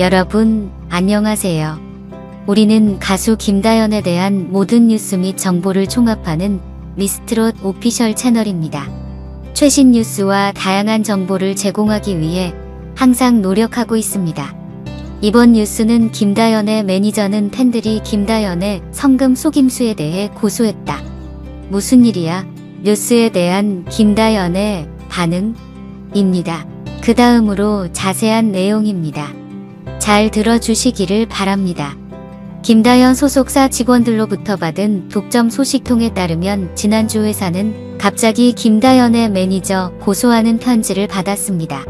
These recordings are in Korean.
여러분, 안녕하세요. 우리는 가수 김다연에 대한 모든 뉴스 및 정보를 총합하는 미스트롯 오피셜 채널입니다. 최신 뉴스와 다양한 정보를 제공하기 위해 항상 노력하고 있습니다. 이번 뉴스는 김다연의 매니저는 팬들이 김다연의 성금 속임수에 대해 고소했다. 무슨 일이야? 뉴스에 대한 김다연의 반응입니다. 그 다음으로 자세한 내용입니다. 잘 들어주시기를 바랍니다. 김다연 소속사 직원들로부터 받은 독점 소식통에 따르면 지난주 회사는 갑자기 김다연의 매니저 고소하는 편지를 받았습니다.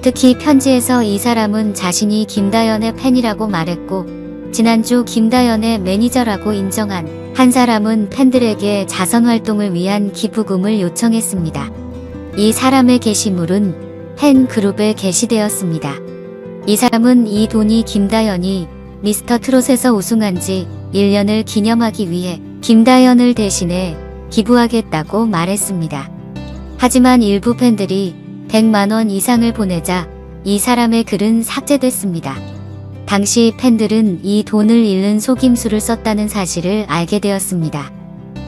특히 편지에서 이 사람은 자신이 김다연의 팬이라고 말했고 지난주 김다연의 매니저라고 인정한 한 사람은 팬들에게 자선 활동을 위한 기부금을 요청했습니다. 이 사람의 게시물은 팬 그룹에 게시되었습니다. 이 사람은 이 돈이 김다연이 미스터 트롯에서 우승한 지 1년을 기념하기 위해 김다연을 대신해 기부하겠다고 말했습니다. 하지만 일부 팬들이 100만원 이상을 보내자 이 사람의 글은 삭제됐습니다. 당시 팬들은 이 돈을 잃는 속임수를 썼다는 사실을 알게 되었습니다.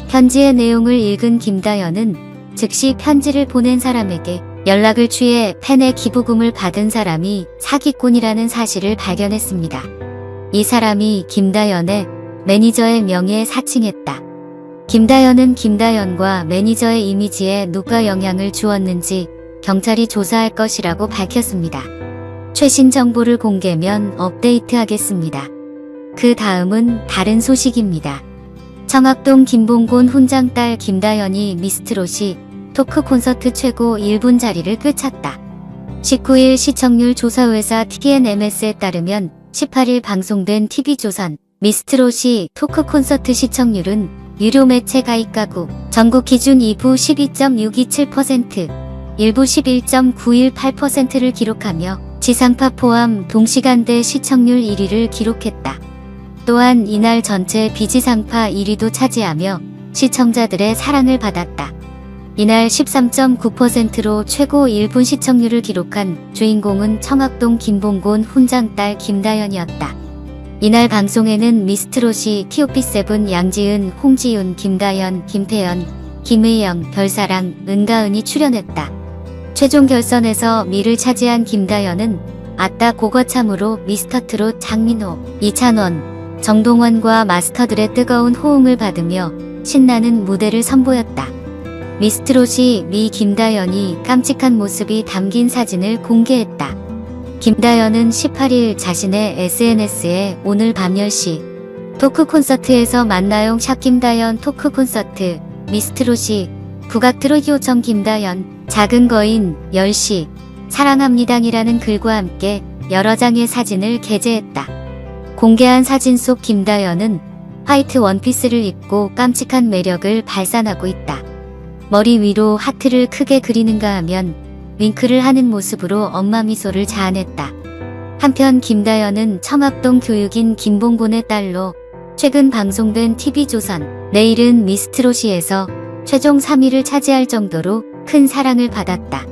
편지의 내용을 읽은 김다연은 즉시 편지를 보낸 사람에게 연락을 취해 팬의 기부금을 받은 사람이 사기꾼이라는 사실을 발견했습니다. 이 사람이 김다연의 매니저의 명예에 사칭했다. 김다연은 김다연과 매니저의 이미지에 누가 영향을 주었는지 경찰이 조사할 것이라고 밝혔습니다. 최신 정보를 공개면 업데이트하겠습니다. 그 다음은 다른 소식입니다. 청학동 김봉곤 훈장 딸 김다연이 미스트롯이 토크 콘서트 최고 1분 자리를 꿰찼다. 19일 시청률 조사회사 TNMS에 따르면 18일 방송된 TV조선 미스트롯이 토크 콘서트 시청률은 유료 매체 가입 가구 전국 기준 2부 12.627%, 1부 11.918%를 기록하며 지상파 포함 동시간대 시청률 1위를 기록했다. 또한 이날 전체 비지상파 1위도 차지하며 시청자들의 사랑을 받았다. 이날 13.9%로 최고 1분 시청률을 기록한 주인공은 청학동 김봉곤 훈장 딸 김다연이었다. 이날 방송에는 미스트롯이 TOP7 양지은, 홍지윤, 김다연, 김태연, 김의영, 별사랑, 은가은이 출연했다. 최종 결선에서 미를 차지한 김다연은 아따 고거참으로 미스터트롯 장민호, 이찬원, 정동원과 마스터들의 뜨거운 호응을 받으며 신나는 무대를 선보였다. 미스트롯이 미 김다연이 깜찍한 모습이 담긴 사진을 공개했다. 김다연은 18일 자신의 SNS에 오늘 밤 10시 토크 콘서트에서 만나용 샵 김다연 토크 콘서트 미스트롯이 국악 트롯 요청 김다연 작은 거인 10시 사랑합니다이라는 글과 함께 여러 장의 사진을 게재했다. 공개한 사진 속 김다연은 화이트 원피스를 입고 깜찍한 매력을 발산하고 있다. 머리 위로 하트를 크게 그리는가 하면 윙크를 하는 모습으로 엄마 미소를 자아냈다. 한편 김다연은 청학동 교육인 김봉곤의 딸로 최근 방송된 TV조선 내일은 미스트롯이에서 최종 3위를 차지할 정도로 큰 사랑을 받았다.